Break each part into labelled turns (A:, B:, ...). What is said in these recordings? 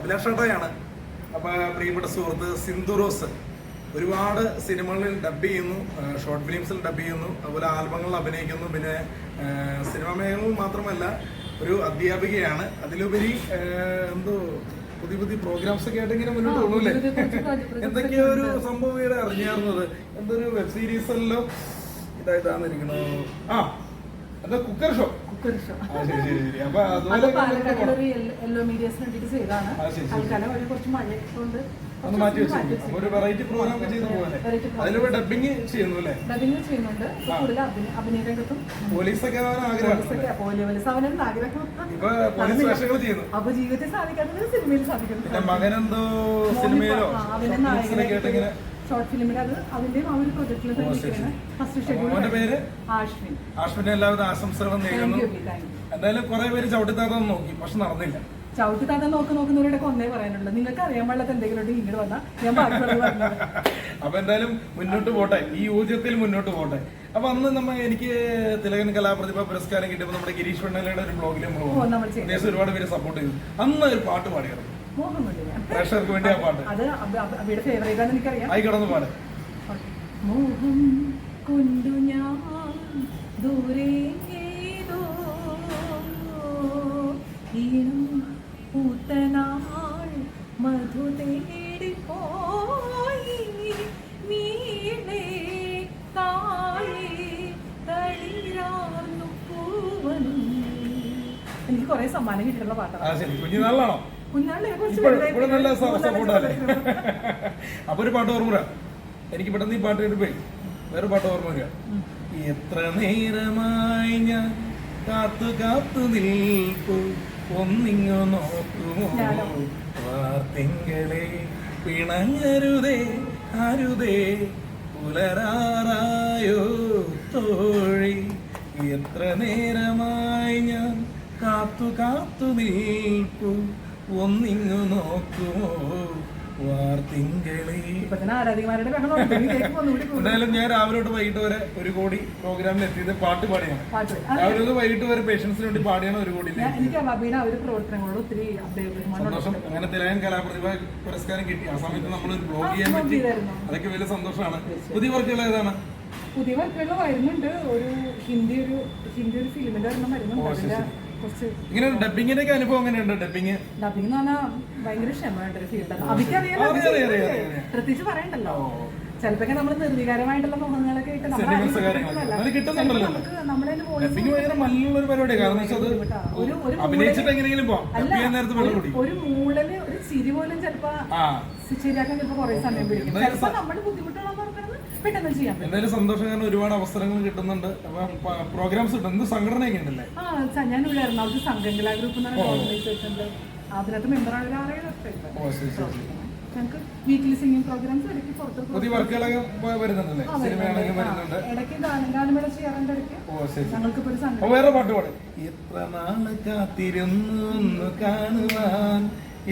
A: അഭിലാഷ് അപ്പോൾ അപ്പൊ പ്രിയപ്പെട്ട സുഹൃത്ത് സിന്ധു റോസ് ഒരുപാട് സിനിമകളിൽ ഡബ് ചെയ്യുന്നു ഷോർട്ട് ഫിലിംസിൽ ഡബ് ചെയ്യുന്നു അതുപോലെ ആൽബങ്ങളിൽ അഭിനയിക്കുന്നു. പിന്നെ സിനിമാ മേഖലയിൽ മാത്രമല്ല ഒരു അധ്യാപികയാണ്. അതിലുപരി എന്തോ പുതിയ പുതിയ പ്രോഗ്രാംസ് ഒക്കെ ആയിട്ട് ഇങ്ങനെ മുന്നോട്ട് പോകുന്നില്ലേ എന്തൊക്കെയോ ഒരു. സംഭവം ഇവിടെ അറിഞ്ഞായിരുന്നത് എന്തൊരു വെബ് സീരീസ് എല്ലാം ഇതാ ഇതാന്നിരിക്കണോ ആ എന്താ cooker show
B: cooker show Palakkad ഒരു യെല്ലോ. തൽക്കാലം കുറച്ച്
A: ഒന്ന് മാറ്റി വെച്ചു ഒരു വെറൈറ്റി പ്രോഗ്രാം ചെയ്തു പോലെ. അതിലൂടെ ഡബിങ് ചെയ്യുന്നു അല്ലേ?
B: ഡബിങ് ചെയ്യുന്നുണ്ട്. കൂടുതൽ അഭിനയ രംഗത്തും
A: പോലീസൊക്കെ
B: ആഗ്രഹം.
A: പോലീസ് വേഷങ്ങൾ ചെയ്യുന്നു.
B: അപ്പൊ ജീവിതത്തിൽ സാധിക്കാത്തത് സിനിമയിൽ സാധിക്കുന്നു
A: മകനെന്തോ സിനിമയിലോ ഇങ്ങനെ
B: ഷോർട്ട് ഫിലിമിന്റെ അത് അതിന്റെയും ആ ഒരു
A: ശരി,
B: ഫസ്റ്റ് ഷെഡ്യൂൾ
A: പേര്?
B: ആഷ്വിൻ
A: ആഷ്മിന്റെ എല്ലാവിധ ആശംസകളും നേരുന്നു. എന്തായാലും കുറെ പേര് ചവിട്ടിത്താത്തം നോക്കി പക്ഷെ നടന്നില്ല.
B: ചവിട്ടി താത്ത നോക്ക് നോക്കുന്നവരുടെ ഒന്നേ പറയാനുള്ളൂ. നിങ്ങൾക്ക് അറിയാൻ പാടില്ലാത്ത എന്തെങ്കിലും ഉണ്ടെങ്കിൽ ഇങ്ങോട്ട് വന്നാൽ ഞാൻ പറഞ്ഞത്
A: അപ്പൊ എന്തായാലും മുന്നോട്ട് പോട്ടെ. ഈ ഊർജത്തിൽ മുന്നോട്ട് പോട്ടെ. അപ്പൊ അന്ന് നമ്മ എനിക്ക് തിലകൻ കലാപ്രതിഭ പുരസ്കാരം കിട്ടിയപ്പോൾ നമ്മുടെ ഗിരീഷ് വെണ്ണലയുടെ ഒരു ബ്ലോഗിൽ നമ്മൾ. ഒരുപാട് പേര് സപ്പോർട്ട് ചെയ്തു. അന്ന് ഒരു പാട്ട് പാടിയിരുന്നു പ്രേക്ഷകർക്ക് വേണ്ടി ആ പാട്ട്.
B: അത് അബ- അബ- ഫേവറേറ്റ് ആണെന്ന് എനിക്കറിയാം.
A: ആയി കിടന്ന് പാട്
B: മോഹം കൊണ്ടു ഞാൻ ദൂരെ ഈണം പൂത്തനാൾ മധു തേടി പോയി. നീളെ താഴെ തളിരാർന്നു പൂവനും. എനിക്ക് കുറെ സമ്മാനം കിട്ടിയിട്ടുള്ള പാട്ടാണ്.
A: ശരി. നല്ല സപ്പോർട്ടല്ലേ അപ്പൊ ഒരു പാട്ട് ഓർമ്മ എനിക്ക് പെട്ടെന്ന് ഈ പാട്ട് കേട്ടപ്പോയി വേറെ പാട്ട് ഓർമ്മ വരിക. എത്ര നേരമായി ഞാൻ കാത്തു കാത്തു നിൽക്കൂ. ഒന്നിങ്ങു നോക്കുമോ? വാർത്തിങ്കളെ പിണങ്ങരുതേ അരുതേ. പുലരാറായോ തോഴി. എത്ര നേരമായി ഞാൻ കാത്തു കാത്തു നിൽക്കൂ. ഒന്നിങ്ങു നോക്കുമോ എന്തായാലും ഞാൻ രാവിലെ തൊട്ട് വൈകിട്ട് വരെ ഒരു കോടി പ്രോഗ്രാമിൽ എത്തിയത് പാട്ട് പാടിയാണ്. രാവിലെ തൊട്ട് വൈകിട്ട് വരെ പേഷ്യൻസിന് വേണ്ടി പാടിയാണ് ഒരു കോടി സന്തോഷം. അങ്ങനെ തിലയൻ കലാപ്രതിഭ പുരസ്കാരം കിട്ടി. ആ സമയത്ത് നമ്മൾ ഒരു ബ്ലോഗ് ചെയ്യാൻ പറ്റി. അതൊക്കെ വലിയ സന്തോഷമാണ്. പുതിയ വർക്കുകൾ ഏതാണ്?
B: പുതിയ വർക്കുകൾ വരുന്നുണ്ട്. ഒരു ഹിന്ദി ഒരു ഹിന്ദി ഒരു ഫിലിമിന്റെ ഒരെണ്ണം വരുന്നുണ്ട്.
A: ഇങ്ങനെ ഡബിങ്ങിന്റെ ഒക്കെ അനുഭവം എങ്ങനെയുണ്ട്? ഡബിങ്
B: ഡബിങ് എന്ന് പറഞ്ഞാൽ ഭയങ്കര ക്ഷമയുടെ ഒരു ഫീൽഡാണ്. പ്രത്യേകിച്ച് പറയണ്ടല്ലോ. ചിലപ്പോ നമ്മൾ നിർവികാരമായിട്ടുള്ള മുഖങ്ങളൊക്കെ ഇട്ട് നമ്മുടെ
A: ഒരു മൂടൽ
B: ഒരു ചിരി പോലും ചിലപ്പോ ശരിയാക്കാൻ ചിലപ്പോ കുറെ സമയം പിടിക്കും. ചിലപ്പോ നമ്മൾ ബുദ്ധിമുട്ടുള്ള പെട്ടെന്ന് ചെയ്യാൻ പറ്റും.
A: എന്തായാലും സന്തോഷം കാരണം ഒരുപാട് അവസരങ്ങൾ കിട്ടുന്നുണ്ട്. പ്രോഗ്രാംസ് കിട്ടും എന്ത് സംഘടനയൊക്കെ ഉണ്ടല്ലേ
B: ആ ഞാൻ ഞാനിവിടെ എറണാകുളത്ത് സംഘങ്കല ഗ്രൂപ്പ് എന്ന് പറഞ്ഞ ഓർഗനൈസേഷനിൽ അതിനകത്ത് മെമ്പറാണ് ഒരു. ഞങ്ങൾക്ക് വീക്കിലി സിംഗിങ് പ്രോഗ്രാംസ് ഇടയ്ക്ക് പുറത്ത്
A: പുതിയ വർക്കുകളൊക്കെ വരുന്നുണ്ടല്ലേ? സിനിമയാണെങ്കിൽ
B: വരുന്നുണ്ട്. ഇടയ്ക്ക് ഗാനം ചെയ്യാറുണ്ട് ഇടയ്ക്ക്. ഒരു സംഘടന.
A: വേറെ പാട്ട് പാടും. എത്ര നാൾ കാത്തിരുന്നു ഒന്ന് കാണുവാൻ?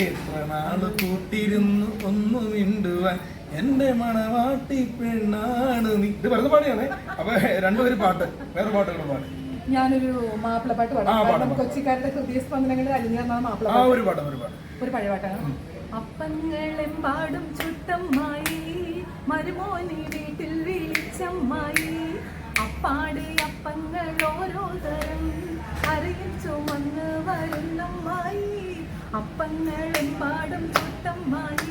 A: എത്ര നാൾ കൂട്ടിരുന്നു ഒന്ന് മിണ്ടുവാൻ? എന്റെ മണവാട്ടി പെണ്ണാണ് നീ. ഇത് വെറുതെ പാടിയാണേ. അപ്പൊ രണ്ടുപേര് പാട്ട്. വേറെ പാട്ടുകൾ പാടി.
B: ഞാനൊരു മാപ്പിളപ്പാട്ട്
A: പാട്ട്
B: പാടാം. കൊച്ചിക്കാരുടെ ഹൃദയ അലിഞ്ഞാണ് മാപ്പിള
A: ആ ഒരു പാട്ട് ഒരു പാട്ട്.
B: ഒരു പഴയ പാട്ടാണ്. അപ്പങ്ങളെമ്പാടും ചുട്ടമ്മായി മരുമോനി വീട്ടിൽ വിളിച്ചമ്മായി. അപ്പാടി അപ്പങ്ങൾ ഓരോ തരം അരയിൽ ചുമന്ന് വരുന്നമ്മായി. അപ്പങ്ങളെമ്പാടും ചുട്ടമ്മായി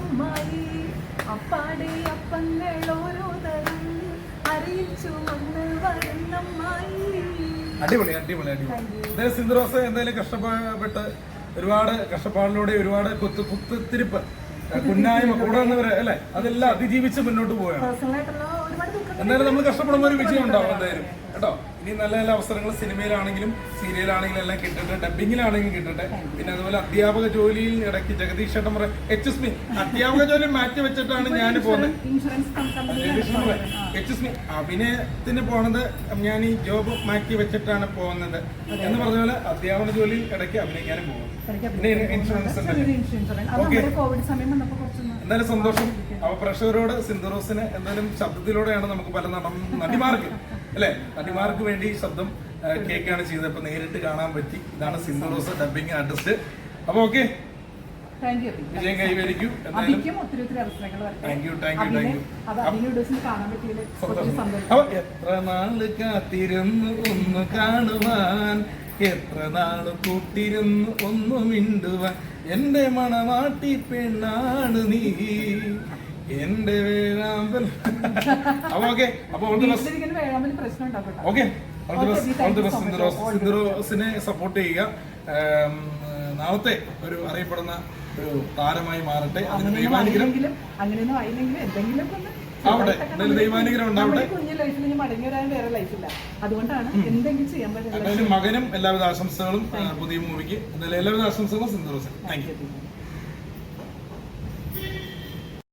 B: വിളിച്ചമ്മായി അപ്പാടെ അപ്പങ്ങൾ ഓരോ തരം അറിയിച്ചു വന്ന് വരുന്നമ്മായി
A: അടിപൊളി അടിപൊളി അടിപൊളി. സിന്ധുറോസ എന്തായാലും കഷ്ടപ്പെട്ട് ഒരുപാട് കഷ്ടപ്പാടിലൂടെ ഒരുപാട് കുത്ത് കുത്തിരിപ്പ് കുന്നായ്മ കൂടെ വന്നവരെ അല്ലെ? അതെല്ലാം അതിജീവിച്ച് മുന്നോട്ട് പോവുകയാണ്. എന്തായാലും നമ്മൾ കഷ്ടപ്പെടുമ്പോൾ ഒരു വിജയം ഉണ്ടാവും എന്തായാലും. കേട്ടോ? ഇനി നല്ല നല്ല അവസരങ്ങൾ സിനിമയിലാണെങ്കിലും സീരിയലാണെങ്കിലും എല്ലാം കിട്ടട്ടെ ഡബിങ്ങിലാണെങ്കിലും കിട്ടട്ടെ. പിന്നെ അതുപോലെ അധ്യാപക ജോലിയിൽ ഇടയ്ക്ക് ജഗദീഷ് ചേട്ടൻ പറയും എച്ച് എസ് മി അധ്യാപക ജോലി മാറ്റി വെച്ചിട്ടാണ് ഞാൻ പോകുന്നത്. എച്ച് എസ് മി അഭിനയത്തിന് പോണത് ഞാൻ ഈ ജോബ് മാറ്റി വെച്ചിട്ടാണ് പോകുന്നത്. എന്ന് പറഞ്ഞ പോലെ അധ്യാപന ജോലി ഇടയ്ക്ക് അഭിനയിക്കാനും പോകും. പിന്നെ ഇൻഷുറൻസ്
B: ഓക്കെ
A: എന്തായാലും സന്തോഷം. അപ്പൊ പ്രഷറോട് സിന്ധുറോസിന് എന്തായാലും ശബ്ദത്തിലൂടെയാണ് നമുക്ക് പല നട നടിമാർക്ക് അല്ലെ? നടിമാർക്ക് വേണ്ടി ശബ്ദം കേക്കാണ് ചെയ്തത്. അപ്പൊ നേരിട്ട് കാണാൻ പറ്റി. ഇതാണ് സിന്ധുറോസ് ഡബിങ് ആർട്ടിസ്റ്റ് അപ്പൊ ഓക്കെ വിജയം കൈവരിക്കൂ. അപ്പൊ എത്ര നാൾ കാത്തിരുന്നു ഒന്ന് കാണുവാൻ? എത്ര നാൾ കൂട്ടിരുന്നു ഒന്ന് മിണ്ടുവാൻ? എന്റെ മണവാട്ടി പെണ്ണാണ് നീ. എന്റെ വേഴാമ്പൽ. അപ്പൊ ഓക്കെ അപ്പൊ all the best. Okay all the best all the best. സിന്ധുറോസിനെ support ചെയ്യുക. നാളത്തെ ഒരു അറിയപ്പെടുന്ന ഒരു താരമായി മാറട്ടെ. അതിന്
B: അങ്ങനെയൊന്നും
A: ദൈവാനുഗ്രഹം.
B: ആയില്ലെങ്കിലും അങ്ങനെയൊന്നും ആയില്ലെങ്കിലും എന്തെങ്കിലും ഒക്കെ ഒന്ന്
A: ആവട്ടെ. എന്തായാലും ദൈവാനുഗ്രഹം ഉണ്ടാവട്ടെ.
B: കുഞ്ഞു ലൈഫിൽ ഇനി മടങ്ങി വരാൻ വേറെ ലൈഫില്ല അതുകൊണ്ടാണ് എന്തെങ്കിലും ചെയ്യാൻ പറ്റുന്നത്
A: മകനും എല്ലാവിധ ആശംസകളും പുതിയ മൂവിക്ക്. എന്തായാലും എല്ലാവിധ ആശംസകളും സിന്ധുറോസൻ താങ്ക്
B: താങ്ക് യു